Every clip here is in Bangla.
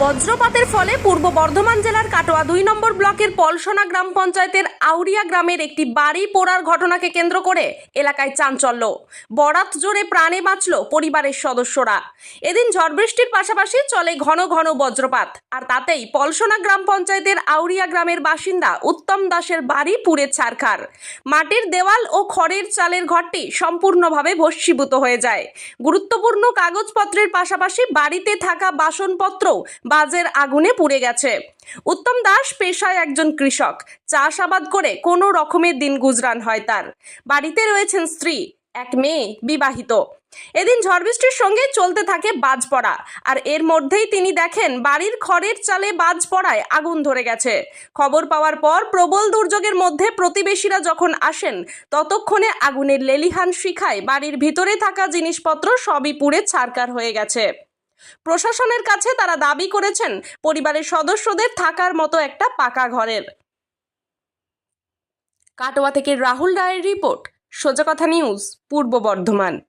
বজ্রপাতের ফলে পূর্ব বর্ধমান জেলার কাটোয়া দুই নম্বর ব্লকের পলসনা গ্রাম পঞ্চায়েতের আউরিয়া গ্রামের একটি বাড়ি পোড়ার ঘটনাকে কেন্দ্র করে এলাকায় চাঞ্চল্য। বরাত জোরে প্রাণে বাঁচল পরিবারের সদস্যরা। এদিন ঝড় বৃষ্টির পাশাপাশি চলে ঘন ঘন বজ্রপাত। আর তাতেই পলসনা গ্রাম পঞ্চায়েতের আউরিয়া গ্রামের বাসিন্দা উত্তম দাসের বাড়ি পুড়ে ছারখার। মাটির দেওয়াল ও খড়ের চালের ঘরটি সম্পূর্ণভাবে ভস্মীভূত হয়ে যায়। গুরুত্বপূর্ণ কাগজপত্রের পাশাপাশি বাড়িতে থাকা বাসনপত্রও বাজের আগুনে পুড়ে গেছে। উত্তম দাস পেশায় একজন কৃষক। চাষাবাদ করে কোনো রকমের দিন গুজরান হয় তার। বাড়িতে রয়েছেন স্ত্রী, এক মেয়ে, বিবাহিত। এদিন ঝড় বৃষ্টির সঙ্গে চলতে থাকে বাজ পড়া আর এর মধ্যেই তিনি দেখেন, বাড়ির খড়ের চালে বাজ পড়ায় আগুন ধরে গেছে। খবর পাওয়ার পর প্রবল দুর্যোগের মধ্যে প্রতিবেশীরা যখন আসেন, ততক্ষণে আগুনের লেলিহান শিখায় বাড়ির ভিতরে থাকা জিনিসপত্র সবই পুড়ে ছারকার হয়ে গেছে। প্রশাসনের কাছে তারা দাবি করেছেন পরিবারের সদস্যদের থাকার মতো একটা পাকা ঘরের। কাটোয়া থেকে রাহুল রায়ের রিপোর্ট, সোজা কথা নিউজ, পূর্ব বর্ধমান।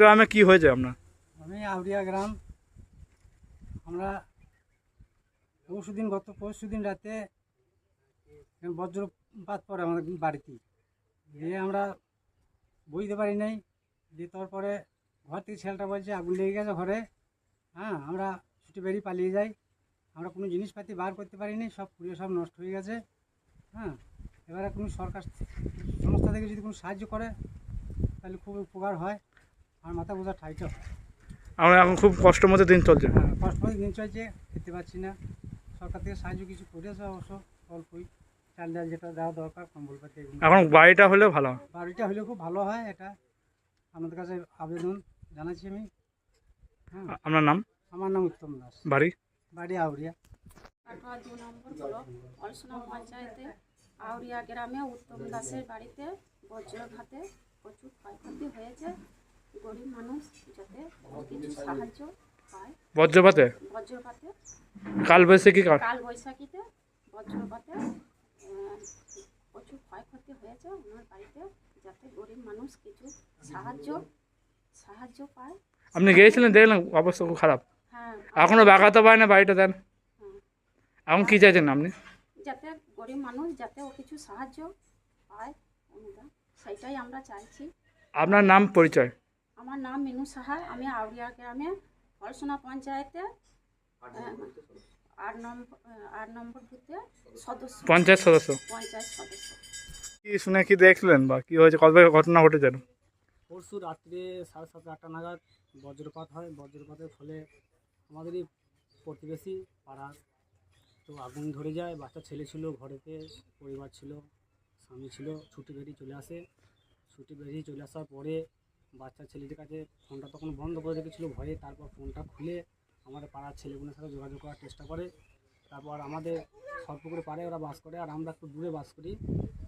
গ্রামে কি হয়েছে আপনার? আমি আউরিয়া গ্রাম। আমরা পরশু দিন গত পরশু দিন রাতে বজ্রপাত পড়ে আমাদের বাড়িতে। দিয়ে আমরা বুঝতে পারি নাই দিয়ে তারপরে ঘর থেকে ছেলেটা বলছে, আগুন লেগে গেছে ঘরে। হ্যাঁ আমরা ছুটি বেরিয়ে পালিয়ে যাই। আমরা কোনো জিনিসপাতি বার করতে পারিনি সব পুড়িয়ে সব নষ্ট হয়ে গেছে। হ্যাঁ এবারে কোনো সরকার সংস্থা থেকে যদি কোনো সাহায্য করে, তাহলে খুব উপকার হয়। আর মাথা বোঝা ঠাইটা আমরা এখন খুব কষ্ট মতো দিন চলছে। হ্যাঁ কষ্ট করে দিন চলছে খেতে পাচ্ছি না। সরকার থেকে সাহায্য কিছু করেছে অবশ্য অল্পই। চাল ডাল যেটা দেওয়া দরকার কম্বল পাতি এখন বাড়িটা হলে ভালো হয়। বাড়িটা হলে খুব ভালো হয় এটা আপনাদের কাছে আবেদন জানাচ্ছি আমি। হ্যাঁ। আপনার নাম? আমার নাম উত্তম দাস। বাড়ি? বাড়ি আউরিয়া। কাটোয়া দু নম্বর ব্লক অলসনা পঞ্চায়েতে। আউরিয়া গ্রামে উত্তম দাসের বাড়িতে বজ্রঘাতে প্রচুর ক্ষয়ক্ষতি হয়েছে। গরিব মানুষ যাতে কিছু সাহায্য পায়। বজ্রপাতে? বজ্রপাতে। কাল বৈশাখী কাল বৈশাখীতে বজ্রপাতে প্রচুর ক্ষয়ক্ষতি হয়েছে ওনার বাড়িতে যাতে গরিব মানুষ কিছু সাহায্য সাহায্য পায়। আপনি গিয়েছিলেন দেখলেন অবস্থা খুব খারাপ? হ্যাঁ। এখনও বাগাতে পারে না বাড়িটা দেন? হুম। এখন কি চাইছেন আপনি? যাতে গরিব মানুষ যাতে ও কিছু সাহায্য পায় সেটাই আমরা চাইছি। আপনার নাম পরিচয়? আমার নাম মিনু সাহা আমি আউরিয়া গ্রামে পড়াশোনা পঞ্চায়েতে আট নম্বর আট নম্বর বুথে সদস্য। পঞ্চায়েত সদস্য? পঞ্চায়েত সদস্য। কি শুনে কি দেখলেন বা কি হয়েছে? কবে ঘটনা ঘটেছে? পরশু রাত্রে সাড়ে সাতটা আটটা নাগাদ বজ্রপাত হয়। বজ্রপাতের ফলে আমাদেরই প্রতিবেশী পাড়ার তো আগুন ধরে যায়। বাচ্চা ছেলে ছিল ঘরেতে পরিবার ছিল স্বামী ছিল ছুটি বেরিয়ে চলে আসে। ছুটি বেরিয়ে চলে আসার পরে বাচ্চা ছেলেটির কাছে ফোনটা তখন বন্ধ করে রেখেছিল ভয়ে। তারপর ফোনটা খুলে আমাদের পাড়ার ছেলেগুলোর সাথে যোগাযোগ করার চেষ্টা করে। তারপর আমাদের সর্বপুকুরে পাড়ে ওরা বাস করে আর আমরা একটু দূরে বাস করি।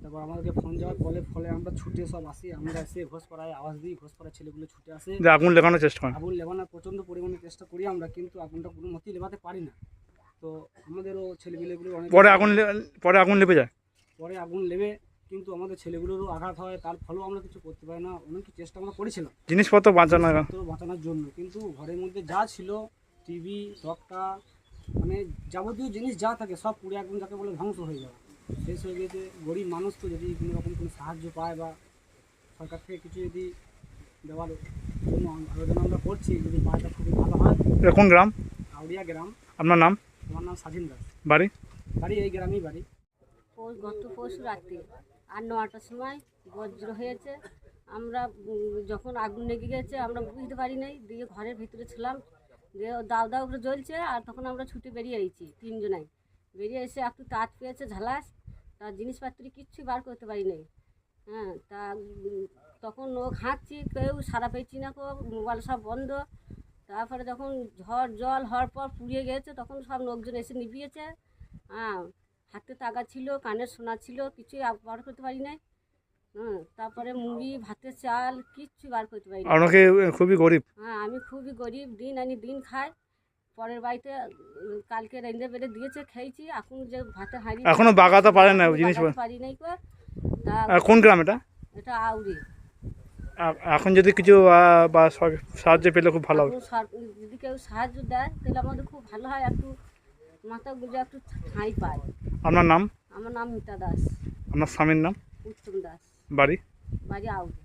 তারপর আমাদেরকে ফোন যাওয়ার ফলে ফলে আমরা ছুটে সব আসি। আমরা এসে ঘোষপাড়ায় আওয়াজ দিই ঘোষ ঘোষপাড়ার ছেলেগুলো ছুটে আসে। আগুন লেখানোর চেষ্টা করি। আগুন লেবানোর প্রচণ্ড পরিমাণে চেষ্টা করি আমরা কিন্তু আগুনটা কোনো মতেই লেবাতে পারি না। তো আমাদেরও ছেলেপিলেগুলো অনেক পরে আগুন পরে আগুন লেপে যায়? পরে আগুন লেবে। কিন্তু আমাদের ছেলেগুলোরও আঘাত হয় তার ফলেও আমরা কিছু করতে পারি না। অনেক চেষ্টা আমরা করেছিলাম। জিনিসপত্র বাঁচানো বাঁচানোর জন্য। কিন্তু ঘরের মধ্যে যা ছিল টিভি টপটা মানে যাবতীয় জিনিস যা থাকে সব পুড়ে একদম যাকে বলে ধ্বংস হয়ে যাওয়া শেষ হয়ে গেছে। গরিব মানুষ তো যদি কোনো রকম কোনো সাহায্য পায় বা সরকার থেকে কিছু যদি দেওয়ার জন্য আবেদন আমরা করছি যদি পায় খুবই ভালো হয়। এটা কোন গ্রাম? আউরিয়া গ্রাম। আপনার নাম? আমার নাম স্বাধীন দাস। বাড়ি? বাড়ি এই গ্রামেই বাড়ি। পৌষ গত পরশু রাত্রে। আর নটার সময় বজ্র হয়েছে। আমরা যখন আগুন লেগে গেছে, আমরা বুঝতে পারি নাই, দিয়ে ঘরের ভিতরে ছিলাম। দিয়ে দাও দাও করে জ্বলছে, আর তখন আমরা ছুটে বেরিয়ে এসেছি তিনজনাই। বেরিয়ে এসে একটু তাঁত পেয়েছে, ঝালাস। তার জিনিসপত্র কিচ্ছু বার করতে পারি নাই। হ্যাঁ তা তখন ও ঘাঁটছি, কেউ সারা পেয়েছি না কেউ মোবাইল সব বন্ধ। তারপরে যখন ঝড় জল হওয়ার পর পুড়িয়ে গেছে, তখন সব লোকজন এসে নিভিয়েছে। হ্যাঁ হাতে টাকা ছিল কানের সোনা ছিল কিছুই বার করতে পারি নাই। হ্যাঁ তারপরে মুড়ি ভাতের চাল কিচ্ছু বার করতে পারি না আপনাকে খুবই গরিব। হ্যাঁ আমি খুবই গরিব দিন আনি দিন খাই। পরের বাড়িতে কালকে রেঁধে বেড়ে দিয়েছে খেয়েছি এখন যে ভাতে হাঁড়ি এখনও বাগাতে পারেন না জিনিস পারি নাই কোন গ্রাম এটা? এটা আউরি এখন যদি কিছু বা সাহায্য পেলে খুব ভালো হবে যদি কেউ সাহায্য দেয় তাহলে আমাদের খুব ভালো হয় একটু মাথা গুঁজে একটু ঠাঁই পায়। আপনার নাম? আমার নাম মিতা দাস। আপনার স্বামীর নাম? উত্তম দাস। বাড়ি? বাড়ি আউরি